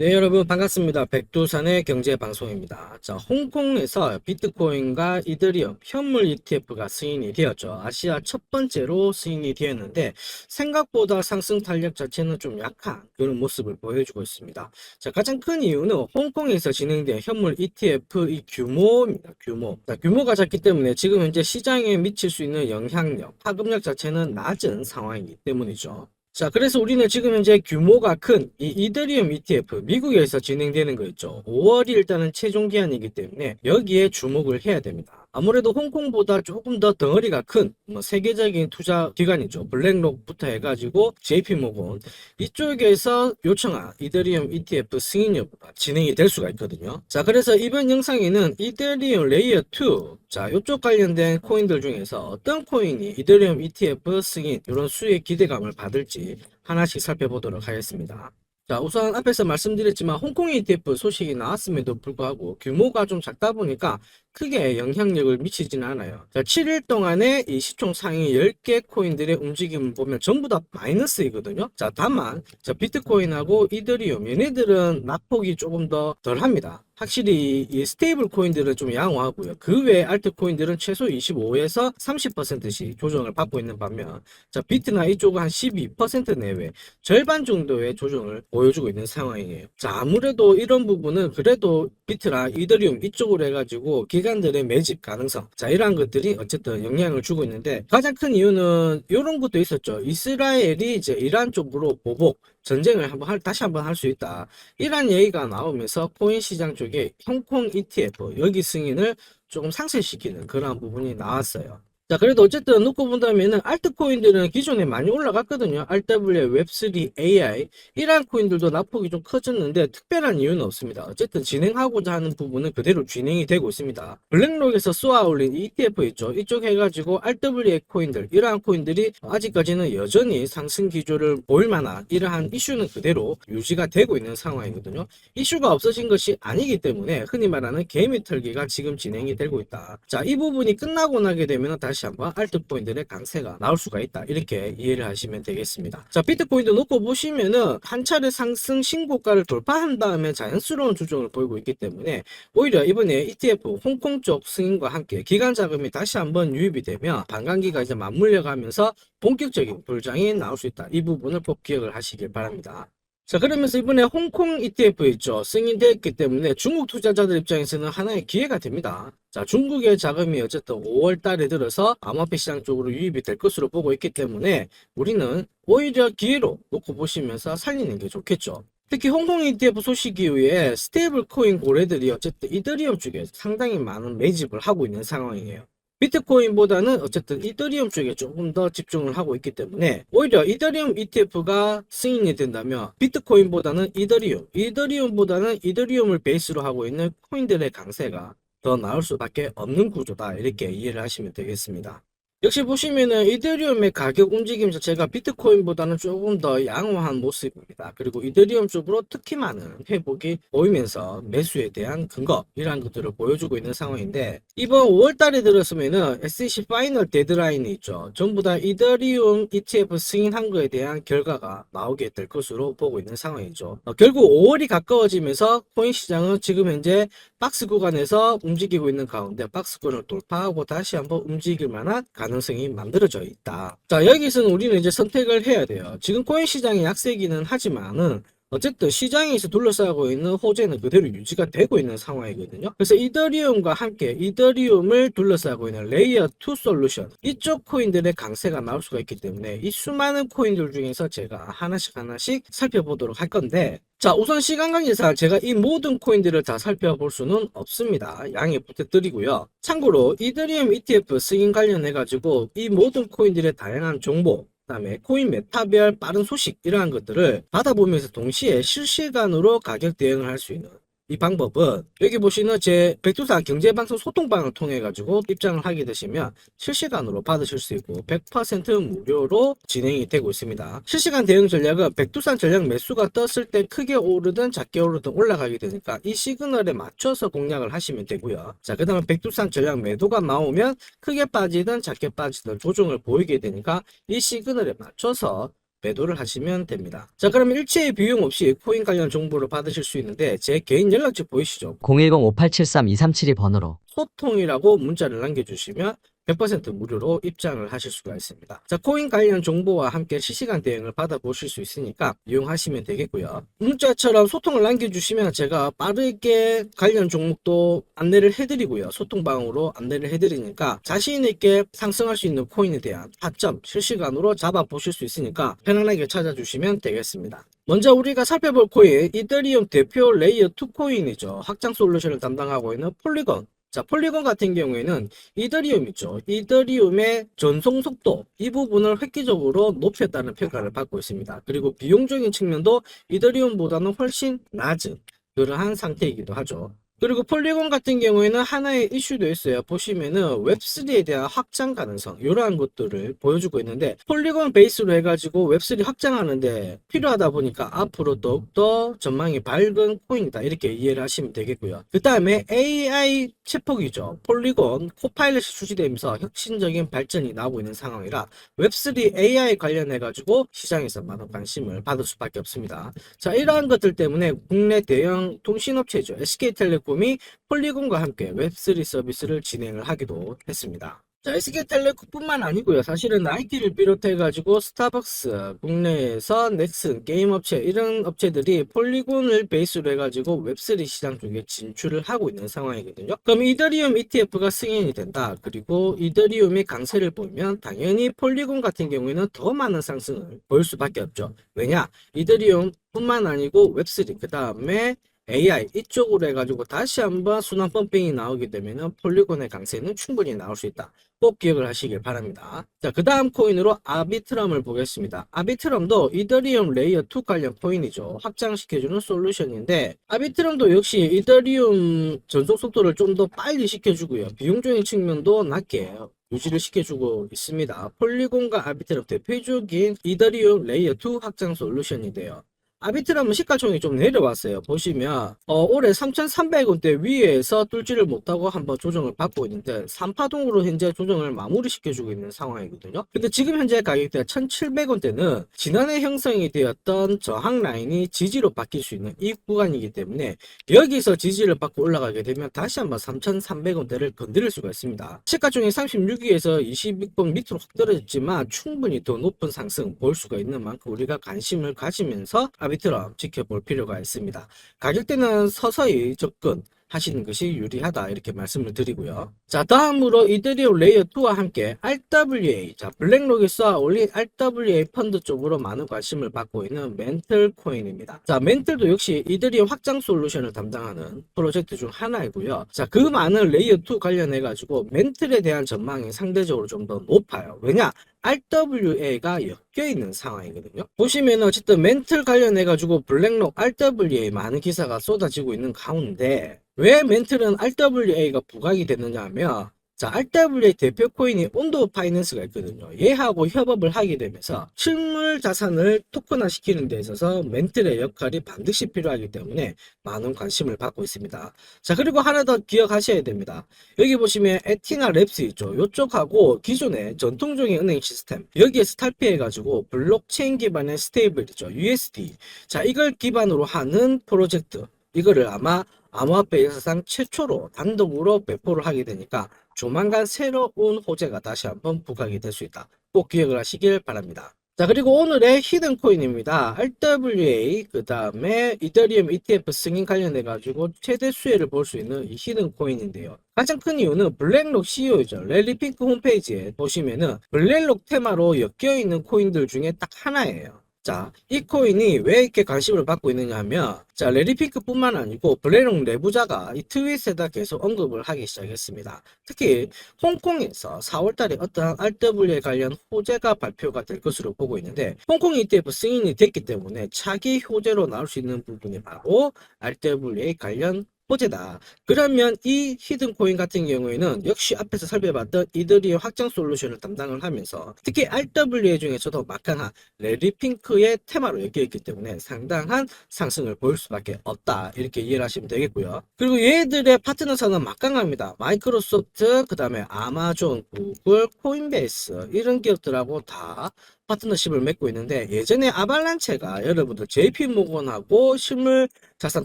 네, 여러분 반갑습니다. 백두산의 경제 방송입니다. 자, 홍콩에서 비트코인과 이더리움 현물 ETF가 승인이 되었죠. 아시아 첫 번째로 승인이 되었는데 생각보다 상승 탄력 자체는 좀 약한 그런 모습을 보여주고 있습니다. 자, 가장 큰 이유는 홍콩에서 진행된 현물 ETF 이 규모입니다. 규모. 자, 규모가 작기 때문에 지금 현재 시장에 미칠 수 있는 영향력, 파급력 자체는 낮은 상황이기 때문이죠. 자, 그래서 우리는 지금 현재 규모가 큰 이 이더리움 ETF, 미국에서 진행되는 거 있죠. 5월이 일단은 최종 기한이기 때문에 여기에 주목을 해야 됩니다. 아무래도 홍콩보다 조금 더 덩어리가 큰, 뭐, 세계적인 투자 기관이죠. 블랙록부터 해가지고, JP모건. 이쪽에서 요청한 이더리움 ETF 승인 여부가 진행이 될 수가 있거든요. 자, 그래서 이번 영상에는 이더리움 레이어 2, 자, 이쪽 관련된 코인들 중에서 어떤 코인이 이더리움 ETF 승인, 이런 수의 기대감을 받을지 하나씩 살펴보도록 하겠습니다. 자, 우선 앞에서 말씀드렸지만 홍콩 ETF 소식이 나왔음에도 불구하고 규모가 좀 작다 보니까 크게 영향력을 미치지는 않아요. 자, 7일 동안에 이 시총 상위 10개 코인들의 움직임을 보면 전부 다 마이너스이거든요. 자, 다만 자, 비트코인하고 이더리움 얘네들은 낙폭이 조금 더 덜합니다. 확실히 이 스테이블 코인들은 좀 양호하고요. 그외 알트 코인들은 최소 25에서 30%씩 조정을 받고 있는 반면 자, 비트나 이쪽은 한 12% 내외 절반 정도의 조정을 보여주고 있는 상황이에요. 자, 아무래도 이런 부분은 그래도 비트나 이더리움 이쪽으로 해가지고 기관들의 매집 가능성 자, 이러한 것들이 어쨌든 영향을 주고 있는데 가장 큰 이유는 이런 것도 있었죠. 이스라엘이 이제 이란 쪽으로 보복 전쟁을 한번 할, 다시 한번 할 수 있다. 이런 얘기가 나오면서 코인 시장 쪽에 홍콩 ETF 여기 승인을 조금 상쇄시키는 그런 부분이 나왔어요. 자, 그래도 어쨌든 놓고 본다면은 알트코인들은 기존에 많이 올라갔거든요. RW, 웹3, AI 이러한 코인들도 낙폭이 좀 커졌는데 특별한 이유는 없습니다. 어쨌든 진행하고자 하는 부분은 그대로 진행이 되고 있습니다. 블랙록에서 쏘아 올린 ETF 있죠. 이쪽 해가지고 RWA 코인들 이러한 코인들이 아직까지는 여전히 상승 기조를 보일 만한 이러한 이슈는 그대로 유지가 되고 있는 상황이거든요. 이슈가 없어진 것이 아니기 때문에 흔히 말하는 개미 털기가 지금 진행이 되고 있다. 자, 이 부분이 끝나고 나게 되면 다시 한번 알트코인들의 강세가 나올 수가 있다. 이렇게 이해를 하시면 되겠습니다. 자, 비트코인도 놓고 보시면은 한 차례 상승 신고가를 돌파한 다음에 자연스러운 조정을 보이고 있기 때문에 오히려 이번에 ETF 홍콩 쪽 승인과 함께 기간 자금이 다시 한번 유입이 되면 반감기가 이제 맞물려 가면서 본격적인 불장이 나올 수 있다. 이 부분을 꼭 기억을 하시길 바랍니다. 자, 그러면서 이번에 홍콩 ETF 있죠. 승인됐기 때문에 중국 투자자들 입장에서는 하나의 기회가 됩니다. 자, 중국의 자금이 어쨌든 5월 달에 들어서 암호화폐 시장 쪽으로 유입이 될 것으로 보고 있기 때문에 우리는 오히려 기회로 놓고 보시면서 살리는 게 좋겠죠. 특히 홍콩 ETF 소식 이후에 스테이블 코인 고래들이 어쨌든 이더리움 쪽에 상당히 많은 매집을 하고 있는 상황이에요. 비트코인보다는 어쨌든 이더리움 쪽에 조금 더 집중을 하고 있기 때문에 오히려 이더리움 ETF가 승인이 된다면 비트코인보다는 이더리움, 이더리움보다는 이더리움을 베이스로 하고 있는 코인들의 강세가 더 나올 수밖에 없는 구조다 이렇게 이해를 하시면 되겠습니다. 역시 보시면은 이더리움의 가격 움직임 자체가 비트코인보다는 조금 더 양호한 모습입니다. 그리고 이더리움 쪽으로 특히 많은 회복이 보이면서 매수에 대한 근거 이러한 것들을 보여주고 있는 상황인데 이번 5월 달에 들었으면은 SEC 파이널 데드라인이 있죠. 전부 다 이더리움 ETF 승인한 거에 대한 결과가 나오게 될 것으로 보고 있는 상황이죠. 어, 결국 5월이 가까워지면서 코인 시장은 지금 현재 박스 구간에서 움직이고 있는 가운데 박스권을 돌파하고 다시 한번 움직일 만한 가 능성이 만들어져 있다. 자, 여기서는 우리는 이제 선택을 해야 돼요. 지금 코인 시장이 약세기는 하지만은 어쨌든 시장에서 둘러싸고 있는 호재는 그대로 유지가 되고 있는 상황이거든요. 그래서 이더리움과 함께 이더리움을 둘러싸고 있는 레이어 2 솔루션 이쪽 코인들의 강세가 나올 수가 있기 때문에 이 수많은 코인들 중에서 제가 하나씩 하나씩 살펴보도록 할 건데 자 우선 시간 관계상 제가 이 모든 코인들을 다 살펴볼 수는 없습니다. 양해 부탁드리고요. 참고로 이더리움 ETF 승인 관련해 가지고 이 모든 코인들의 다양한 정보 그 다음에 코인 메타별 빠른 소식 이러한 것들을 받아보면서 동시에 실시간으로 가격 대응을 할 수 있는 이 방법은 여기 보시는 제 백두산 경제방송 소통방을 통해 가지고 입장을 하게 되시면 실시간으로 받으실 수 있고 100% 무료로 진행이 되고 있습니다. 실시간 대응 전략은 백두산 전략 매수가 떴을 때 크게 오르든 작게 오르든 올라가게 되니까 이 시그널에 맞춰서 공략을 하시면 되고요. 자, 그 다음에 백두산 전략 매도가 나오면 크게 빠지든 작게 빠지든 조정을 보이게 되니까 이 시그널에 맞춰서 매도를 하시면 됩니다. 자, 그러면 일체의 비용 없이 코인 관련 정보를 받으실 수 있는데 제 개인 연락처 보이시죠? 010-5873-2372번으로 소통이라고 문자를 남겨주시면 100% 무료로 입장을 하실 수가 있습니다. 자, 코인 관련 정보와 함께 실시간 대응을 받아보실 수 있으니까 이용하시면 되겠고요. 문자처럼 소통을 남겨주시면 제가 빠르게 관련 종목도 안내를 해드리고요. 소통방으로 안내를 해드리니까 자신있게 상승할 수 있는 코인에 대한 타점 실시간으로 잡아보실 수 있으니까 편안하게 찾아주시면 되겠습니다. 먼저 우리가 살펴볼 코인 이더리움 대표 레이어 2 코인이죠. 확장 솔루션을 담당하고 있는 폴리건 자, 폴리곤 같은 경우에는 이더리움 있죠. 이더리움의 전송 속도 이 부분을 획기적으로 높였다는 평가를 받고 있습니다. 그리고 비용적인 측면도 이더리움보다는 훨씬 낮은 그러한 상태이기도 하죠. 그리고 폴리곤 같은 경우에는 하나의 이슈도 있어요. 보시면은 웹3에 대한 확장 가능성 이러한 것들을 보여주고 있는데 폴리곤 베이스로 해가지고 웹3 확장하는데 필요하다 보니까 앞으로 더욱더 전망이 밝은 코인이다 이렇게 이해를 하시면 되겠고요. 그 다음에 AI 체폭이죠. 폴리곤 코파일럿이 출시되면서 혁신적인 발전이 나오고 있는 상황이라 웹3 AI 관련해가지고 시장에서 많은 관심을 받을 수밖에 없습니다. 자, 이러한 것들 때문에 국내 대형 통신업체죠. SK텔레콤 이 폴리곤과 함께 웹3 서비스를 진행을 하기도 했습니다. 자, SK텔레콤뿐만 아니고요. 사실은 나이키를 비롯해가지고 스타벅스, 국내에서 넥슨, 게임 업체 이런 업체들이 폴리곤을 베이스로 해가지고 웹3 시장 쪽에 진출을 하고 있는 상황이거든요. 그럼 이더리움 ETF가 승인이 된다. 그리고 이더리움의 강세를 보면 당연히 폴리곤 같은 경우에는 더 많은 상승을 보일 수밖에 없죠. 왜냐? 이더리움 뿐만 아니고 웹3 그 다음에 AI 이쪽으로 해가지고 다시 한번 순환 펌핑이 나오게 되면은 폴리곤의 강세는 충분히 나올 수 있다. 꼭 기억을 하시길 바랍니다. 자, 그 다음 코인으로 아비트럼을 보겠습니다. 아비트럼도 이더리움 레이어 2 관련 코인이죠. 확장시켜주는 솔루션인데, 아비트럼도 역시 이더리움 전송 속도를 좀 더 빨리 시켜주고요. 비용적인 측면도 낮게 유지를 시켜주고 있습니다. 폴리곤과 아비트럼 대표적인 이더리움 레이어 2 확장 솔루션인데요. 아비트럼은 시가총이 좀 내려왔어요. 보시면 어, 올해 3,300원대 위에서 뚫지를 못하고 한번 조정을 받고 있는데 3파동으로 현재 조정을 마무리 시켜주고 있는 상황이거든요. 근데 지금 현재 가격대 1,700원대는 지난해 형성이 되었던 저항 라인이 지지로 바뀔 수 있는 이 구간이기 때문에 여기서 지지를 받고 올라가게 되면 다시 한번 3,300원대를 건드릴 수가 있습니다. 시가총이 36위에서 26번 밑으로 확 떨어졌지만 충분히 더 높은 상승 볼 수가 있는 만큼 우리가 관심을 가지면서 아비트럼 지켜볼 필요가 있습니다. 가격대는 서서히 접근 하시는 것이 유리하다 이렇게 말씀을 드리고요. 자 다음으로 이더리움 레이어 2와 함께 RWA 자 블랙록이 쏘아 올린 RWA 펀드 쪽으로 많은 관심을 받고 있는 멘틀 코인입니다. 자 멘틀도 역시 이더리움 확장 솔루션을 담당하는 프로젝트 중 하나이고요. 자그 많은 레이어 2 관련해 가지고 멘틀에 대한 전망이 상대적으로 좀 더 높아요. 왜냐 RWA가 엮여 있는 상황이거든요. 보시면 어쨌든 멘틀 관련해 가지고 블랙록 RWA 많은 기사가 쏟아지고 있는 가운데 왜 멘틀은 RWA가 부각이 됐느냐 하면 자, RWA 대표 코인이 온도 파이낸스가 있거든요. 얘하고 협업을 하게 되면서 실물 자산을 토큰화 시키는 데 있어서 멘틀의 역할이 반드시 필요하기 때문에 많은 관심을 받고 있습니다. 자, 그리고 하나 더 기억하셔야 됩니다. 여기 보시면 에티나 랩스 있죠. 이쪽하고 기존의 전통적인 은행 시스템 여기에서 탈피해가지고 블록체인 기반의 스테이블이죠. USD. 자, 이걸 기반으로 하는 프로젝트. 이거를 아마 암호화폐 역사상 최초로 단독으로 배포를 하게 되니까 조만간 새로운 호재가 다시 한번 부각이 될 수 있다. 꼭 기억을 하시길 바랍니다. 자, 그리고 오늘의 히든 코인입니다. RWA, 그 다음에 이더리움 ETF 승인 관련해 가지고 최대 수혜를 볼 수 있는 이 히든 코인인데요. 가장 큰 이유는 블랙록 CEO이죠. 랠리 핑크 홈페이지에 보시면은 블랙록 테마로 엮여 있는 코인들 중에 딱 하나예요. 자, 이 코인이 왜 이렇게 관심을 받고 있느냐 하면, 자, 레리핑크 뿐만 아니고 블랙록 내부자가 이 트윗에다 계속 언급을 하기 시작했습니다. 특히 홍콩에서 4월달에 어떠한 RWA 관련 호재가 발표가 될 것으로 보고 있는데, 홍콩 ETF 승인이 됐기 때문에 차기 호재로 나올 수 있는 부분이 바로 RWA 관련 호재다. 그러면 이 히든 코인 같은 경우에는 역시 앞에서 살펴봤던 이더리움 확장 솔루션을 담당을 하면서 특히 RWA 중에서도 막강한 레리 핑크의 테마로 엮여있기 때문에 상당한 상승을 보일 수밖에 없다. 이렇게 이해를 하시면 되겠고요. 그리고 얘들의 파트너사는 막강합니다. 마이크로소프트, 그 다음에 아마존, 구글, 코인베이스 이런 기업들하고 다 파트너십을 맺고 있는데 예전에 아발란체가 여러분들 JP 모건하고 실물 자산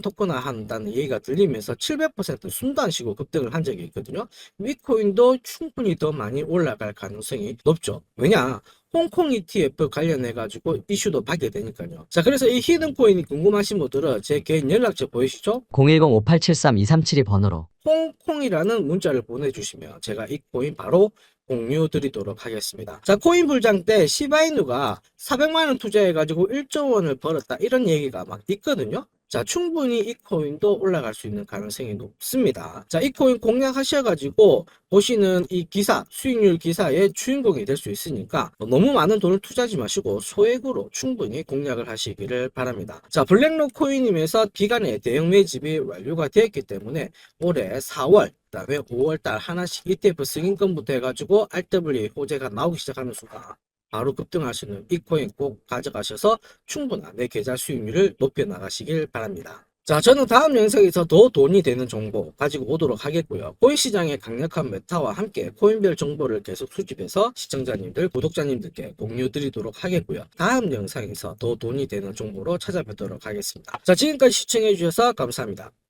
토큰화 한다는 얘기가 들리면서 700% 순간식으로 급등을 한 적이 있거든요. 위코인도 충분히 더 많이 올라갈 가능성이 높죠. 왜냐? 홍콩 ETF 관련해 가지고 이슈도 받게 되니까요. 자, 그래서 이 히든 코인이 궁금하신 분들은 제 개인 연락처 보이시죠? 010-5873-2372 번호로 홍콩이라는 문자를 보내주시면 제가 이 코인 바로 공유 드리도록 하겠습니다. 자, 코인 불장 때 시바이누가 400만 원 투자해가지고 1조 원을 벌었다 이런 얘기가 막 있거든요. 자, 충분히 이 코인도 올라갈 수 있는 가능성이 높습니다. 자, 이 코인 공략하셔가지고 보시는 이 기사, 수익률 기사의 주인공이 될 수 있으니까 너무 많은 돈을 투자하지 마시고 소액으로 충분히 공략을 하시기를 바랍니다. 자, 블랙록 코인임에서 기간에 대형 매집이 완료가 되었기 때문에 올해 4월 그 다음에 5월달 하나씩 ETF 승인권부터 해가지고 RWA 호재가 나오기 시작하는 순간 바로 급등하시는 이 코인 꼭 가져가셔서 충분한 내 계좌 수익률을 높여 나가시길 바랍니다. 자, 저는 다음 영상에서 더 돈이 되는 정보 가지고 오도록 하겠고요. 코인 시장의 강력한 메타와 함께 코인별 정보를 계속 수집해서 시청자님들, 구독자님들께 공유 드리도록 하겠고요. 다음 영상에서 더 돈이 되는 정보로 찾아뵙도록 하겠습니다. 자, 지금까지 시청해주셔서 감사합니다.